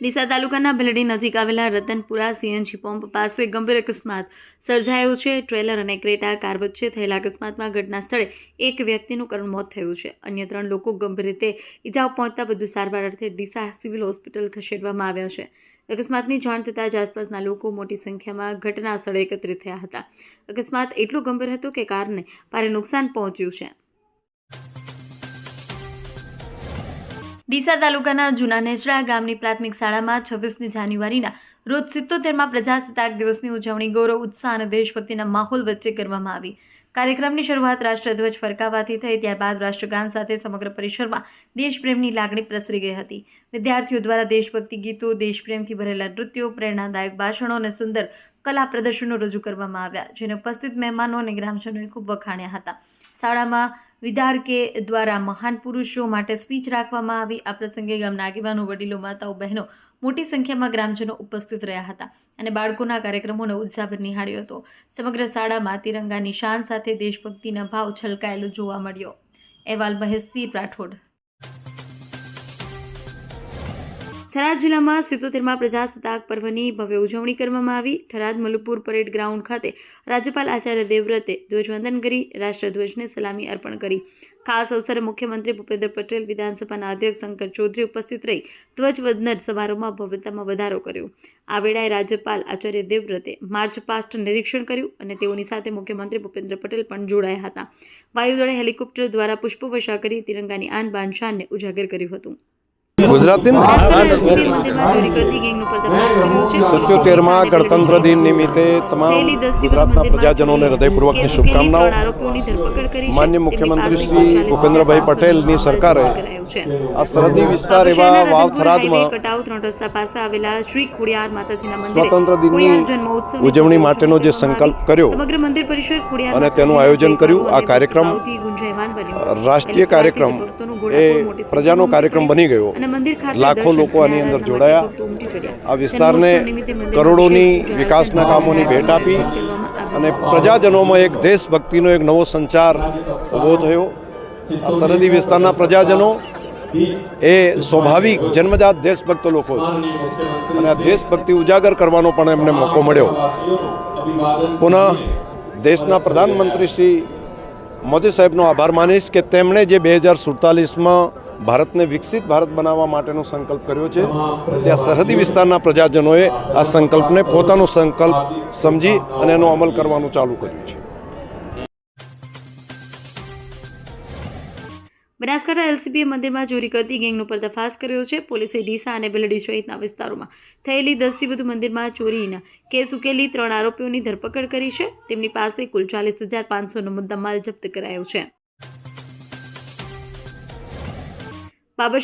ડીસા તાલુકાના ભેલડી નજીક આવેલા રતનપુરા સીએનજી પંપ પાસે ગંભીર અકસ્માત સર્જાયો છે. ટ્રેલર અને ક્રેટા કાર વચ્ચે થયેલા અકસ્માતમાં ઘટના સ્થળે એક વ્યક્તિનું કરુણ મોત થયું છે. અન્ય ત્રણ લોકો ગંભીર રીતે ઇજાઓ પહોંચતા બધું સારવાર અર્થે ડીસા સિવિલ હોસ્પિટલ ખસેડવામાં આવ્યા છે. અકસ્માતની જાણ થતાં જ આસપાસના લોકો મોટી સંખ્યામાં ઘટના સ્થળે એકત્રિત થયા હતા. અકસ્માત એટલો ગંભીર હતો કે કારને ભારે નુકસાન પહોંચ્યું છે. ડીસા તાલુકાના જૂના નેસડા ગામની પ્રાથમિક શાળામાં છવ્વીસમી જાન્યુઆરીના રોજ સિત્તોતેરમાં પ્રજાસત્તાક દિવસની ઉજવણી ગૌરવ, ઉત્સાહ અને દેશભક્તિના માહોલ વચ્ચે કરવામાં આવી. કાર્યક્રમની શરૂઆત રાષ્ટ્રધ્વજ ફરકાવવાથી થઈ, ત્યારબાદ રાષ્ટ્રગાન સાથે સમગ્ર પરિસરમાં દેશપ્રેમની લાગણી પ્રસરી ગઈ હતી. વિદ્યાર્થીઓ દ્વારા દેશભક્તિ ગીતો, દેશપ્રેમથી ભરેલા નૃત્યો, પ્રેરણાદાયક ભાષણો અને સુંદર કલા પ્રદર્શનો રજૂ કરવામાં આવ્યા, જેને ઉપસ્થિત મહેમાનો અને ગ્રામજનોએ ખૂબ વખાણ્યા હતા. શાળામાં વિદારકે દ્વારા મહાન પુરુષો માટે સ્પીચ રાખવામાં આવી. આ પ્રસંગે ગામના આગેવાનો, વડીલો, માતાઓ, બહેનો મોટી સંખ્યામાં ગ્રામજનો ઉપસ્થિત રહ્યા હતા અને બાળકોના કાર્યક્રમોનો ઉત્સાહભેર નિહાળ્યો હતો. સમગ્ર શાળામાં તિરંગાની શાન સાથે દેશભક્તિના ભાવ છલકાયેલો જોવા મળ્યો. અહેવાલ મહેશસિંહ રાઠોડ. થરાદ જિલ્લામાં સિત્તોતેરમાં પ્રજાસત્તાક પર્વની ભવ્ય ઉજવણી કરવામાં આવી. થરાદ મલુપુર પરેડ ગ્રાઉન્ડ ખાતે રાજ્યપાલ આચાર્ય દેવવ્રતે ધ્વજવંદન કરી, રાષ્ટ્રધ્વજને સલામી અર્પણ કરી. ખાસ અવસરે મુખ્યમંત્રી ભૂપેન્દ્ર પટેલ વિધાનસભાના અધ્યક્ષ શંકર ચૌધરી ઉપસ્થિત રહી ધ્વજવંદન સમારોહમાં ભવ્યતામાં વધારો કર્યો. આ વેળાએ રાજ્યપાલ આચાર્ય દેવવ્રતે માર્ચ પાસ્ટ નિરીક્ષણ કર્યું અને તેઓની સાથે મુખ્યમંત્રી ભૂપેન્દ્ર પટેલ પણ જોડાયા હતા. વાયુદળે હેલિકોપ્ટર દ્વારા પુષ્પવર્ષા કરી તિરંગાની આન બાન શાનને ઉજાગર કર્યું હતું. ગુજરાતી સત્યોતેરમાં ગણતંત્ર દિન નિમિત્તે તમામ ગુજરાતના પ્રજાજનોને હૃદયપૂર્વકની શુભકામનાઓ. માન્ય મુખ્યમંત્રી શ્રી 39 ભૂપેન્દ્રભાઈ પટેલની સરકારે આ સરહદી વિસ્તાર એવા વાવ થરાદમાં હાઈવે કટાવ પાસે આવેલા શ્રી ખોડિયાર માતાજીના મંદિરે સ્વતંત્ર દિનની ઉજવણી માટેનો જે સંકલ્પ કર્યો અને તેનું આયોજન કર્યું. આ કાર્યક્રમ. રાષ્ટ્રીય કાર્યક્રમ એ પ્રજાનો કાર્યક્રમ બની ગયો મંદિર ખાતે લાખો લોકો આની અંદર જોડાયા. આ વિસ્તારને કરોડોની વિકાસના કામોની ભેટ આપી અને પ્રજાજનોમાં એક દેશભક્તિનો એક નવો સંચાર ઊભો થયો. આ સરહદી વિસ્તારના પ્રજાજનો એ સ્વાભાવિક જન્મજાત દેશભક્ત લોકો છે અને આ દેશભક્તિ ઉજાગર કરવાનો પણ એમને મોકો મળ્યો. પુનઃ દેશના પ્રધાનમંત્રી શ્રી મોદી સાહેબનો આભાર માનીશ કે તેમણે જે બે હજાર સુડતાલીસમાં ભારતને વિકસિત ભારત બનાવવા માટેનો સંકલ્પ કર્યો છે. ત્યાં સરહદી વિસ્તારના પ્રજાજનોએ આ સંકલ્પને પોતાનો સંકલ્પ સમજી અને એનો અમલ કરવાનું ચાલુ કર્યું છે. બનાસકાંઠા એલસીબીએ મંદિરમાં ચોરી કરતી ગેંગનો પર્દાફાશ કર્યો છે. પોલીસે ડીસા અને બેલડી સહિતના વિસ્તારોમાં થયેલી દસથી વધુ મંદિરમાં ચોરીના કેસ ઉકેલી ત્રણ આરોપીઓની ધરપકડ કરી છે. તેમની પાસે કુલ ચાલીસ હજાર પાંચસોનો મુદ્દામાલ જપ્ત કરાયો છે.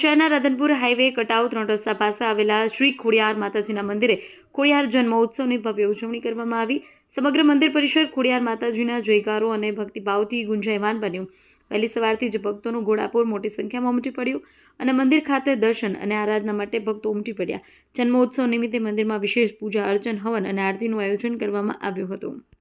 શહેરના રતનપુર હાઈવે કટાઉ ત્રણ રસ્તા પાસે આવેલા શ્રી ખોડિયાર માતાજીના મંદિરે ખોડિયાર જન્મોત્સવની ભવ્ય ઉજવણી કરવામાં આવી. સમગ્ર મંદિર પરિસર ખોડિયાર માતાજીના જયકારો અને ભક્તિભાવથી ગુંજાયમાન બન્યું. વહેલી સવારથી જ ભક્તોનું ઘોડાપુર મોટી સંખ્યામાં ઉમટી પડ્યું અને મંદિર ખાતે દર્શન અને આરાધના માટે ભક્તો ઉમટી પડ્યા. જન્મોત્સવ નિમિત્તે મંદિરમાં વિશેષ પૂજા અર્ચન, હવન અને આરતીનું આયોજન કરવામાં આવ્યું હતું.